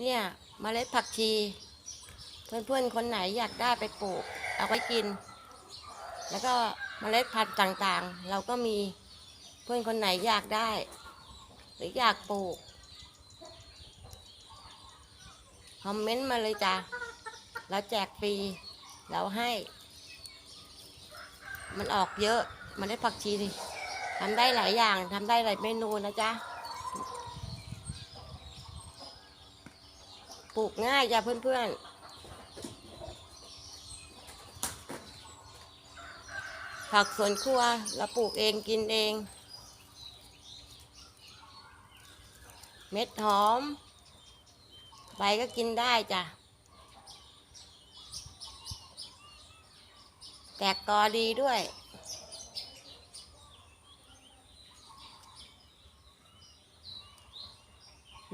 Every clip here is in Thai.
เนี่ยเมล็ดผักชี เพื่อนๆ คนไหนอยากได้ไปปลูก เอาไว้กิน แล้วก็เมล็ดพันธุ์ต่างๆ เราก็มีเพื่อนคนไหนอยากได้ หรืออยากปลูกคอมเมนต์มาเลยจ้ะเราแจกฟรีเราให้ มันออกเยอะเมันได้ผักชีทำได้หลายอย่างทำได้หลายเมนูนะจ๊ะ ปลูกง่ายจ้ะเพื่อนๆ ผักสวนครัวเราปลูกเองกินเอง เม็ดหอม ใบก็กินได้จ้ะ แตกกอดีด้วย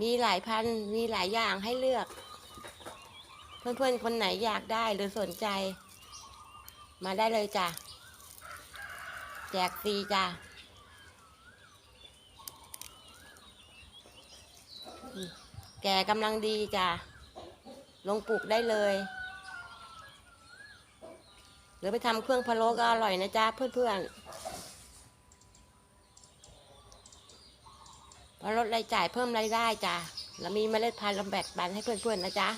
มีหลายพันมีหลายอย่างให้เลือก เพื่อนๆ คนไหนอยากได้หรือสนใจ มาได้เลยจ้ะ แจกฟรีจ้ะแก่กำลังดีจ้ะ ลงปลูกได้เลย หรือไปทำเครื่องพะโล้ก็อร่อยนะจ๊ะเพื่อนๆ เพราะลดรายจ่ายเพิ่มรายได้จ้ะเรามีเมล็ดพันธุ์ลำแบกปันให้เพื่อนๆนะจ๊ะ